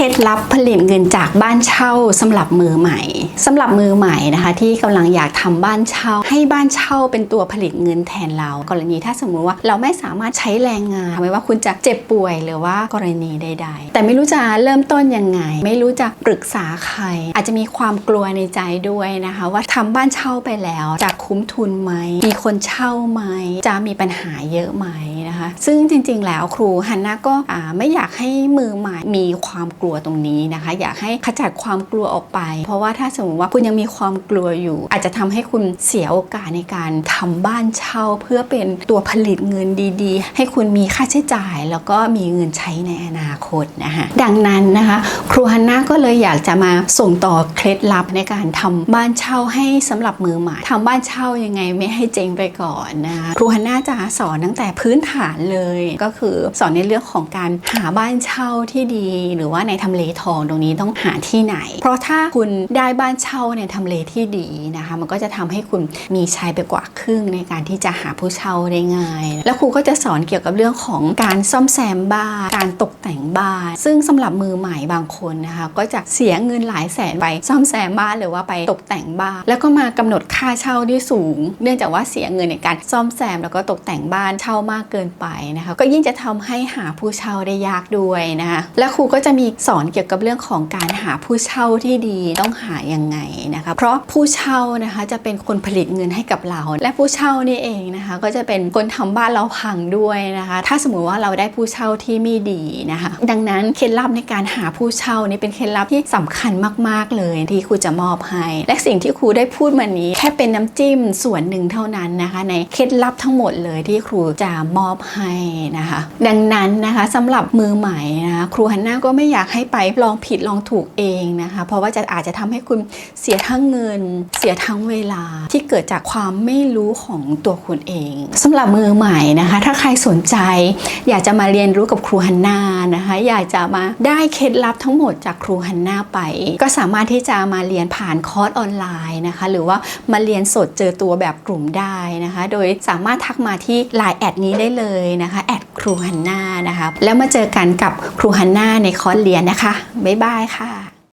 ล็ดลับผลิตเงินจากบ้านเช่าสำหรับมือใหม่สำหรับมือใหม่นะคะ ที่กำลังอยากทำบ้านเช่า ให้บ้านเช่าเป็นตัวผลิตเงินแทนเรา กรณีถ้าสมมุติว่าเราไม่สามารถใช้แรงงานไม่ว่าคุณจะเจ็บป่วยหรือว่ากรณีใด ๆ แต่ไม่รู้จะเริ่มต้นยังไง ไม่รู้จะปรึกษาใคร อาจจะมีความกลัวในใจด้วยนะคะ ว่าทำบ้านเช่าไปแล้วจะคุ้มทุนไหมมีคนเช่าไหมจะมีปัญหาเยอะไหม นะคะ ซึ่งจริงๆ แล้วครูฮันนาก็ไม่อยากให้มือใหม่มีความกลัวตรงนี้นะคะ อยากให้ขจัดความกลัวออกไป เพราะว่าถ้าสมมติว่าคุณยังมีความกลัวอยู่ อาจจะทำให้คุณเสียโอกาสในการทำบ้านเช่า เพื่อเป็นตัวผลิตเงินดีๆ ให้คุณมีค่าใช้จ่าย แล้วก็มีเงินใช้ในอนาคตนะคะดังนั้นนะคะ ครูฮันนาก็เลยอยากจะมาส่งต่อเคล็ดลับในการทำบ้านเช่าให้สำหรับมือใหม่ทำบ้านเช่ายังไงไม่ให้เจ๊งไปก่อนนะคะครูฮันนาจะสอนตั้งแต่พื้นฐานเลย ก็คือสอนในเรื่องของการหาบ้านเช่าที่ดี หรือว่าในทำเลทองตรงนี้ต้องหาที่ไหน เพราะถ้าคุณได้บ้านเช่าในทำเลที่ดีนะคะ มันก็จะทำให้คุณมีชัยไปกว่าครึ่งในการที่จะหาผู้เช่าได้ง่าย แล้วครูก็จะสอนเกี่ยวกับเรื่องของการซ่อมแซมบ้าน การตกแต่งบ้าน ซึ่งสำหรับมือใหม่บางคนนะคะ ก็จะเสียเงินหลายแสนไปซ่อมแซมบ้านหรือว่าไปตกแต่งบ้าน แล้วก็มากำหนดค่าเช่าที่สูง เนื่องจากว่าเสียเงินในการซ่อมแซมแล้วก็ตกแต่งบ้านเช่ามากเกินไปนะคะก็ยิ่งจะทำให้หาผู้เช่าได้ยากด้วยนะคะและครูก็จะมีสอนเกี่ยวกับเรื่องของการหาผู้เช่าที่ดีต้องหายังไงนะคะเพราะผู้เช่านะคะจะเป็นคนผลิตเงินให้กับเรา และผู้เช่านี่เองนะคะก็จะเป็นคนทำบ้านเราพังด้วยนะคะ ถ้าสมมุติว่าเราได้ผู้เช่าที่ไม่ดีนะคะดังนั้นเคล็ดลับในการหาผู้เช่านี่เป็นเคล็ดลับที่สำคัญมาก ๆ เลยที่ครูจะมอบให้ และสิ่งที่ครูได้พูดมานี้ แค่เป็นน้ำจิ้มส่วนหนึ่งเท่านั้นนะคะ ในเคล็ดลับทั้งหมดเลยที่ครูจะมอบให้นะคะ ดังนั้นนะคะสำหรับมือใหม่นะคะครูฮันน่าก็ไม่อยากให้ไปลองผิดลองถูกเองนะคะ เพราะว่าจะอาจจะทำให้คุณเสียทั้งเงิน เสียทั้งเวลาที่เกิดจากความไม่รู้ของตัวคุณเองสำหรับมือใหม่นะคะ ถ้าใครสนใจ อยากจะมาเรียนรู้กับครูฮันน่านะคะ อยากจะมาได้เคล็ดลับทั้งหมดจากครูฮันน่าไป ก็สามารถที่จะมาเรียนผ่านคอร์สออนไลน์นะคะ หรือว่ามาเรียนสดเจอตัวแบบกลุ่มได้นะคะ โดยสามารถทักมาที่ Line แอดนี้ได้เลยเลยนะคะแอดครูฮันน่านะคะ แล้วมาเจอกันกับครูฮันน่าในคอร์สเรียนนะคะ บ๊ายบายค่ะ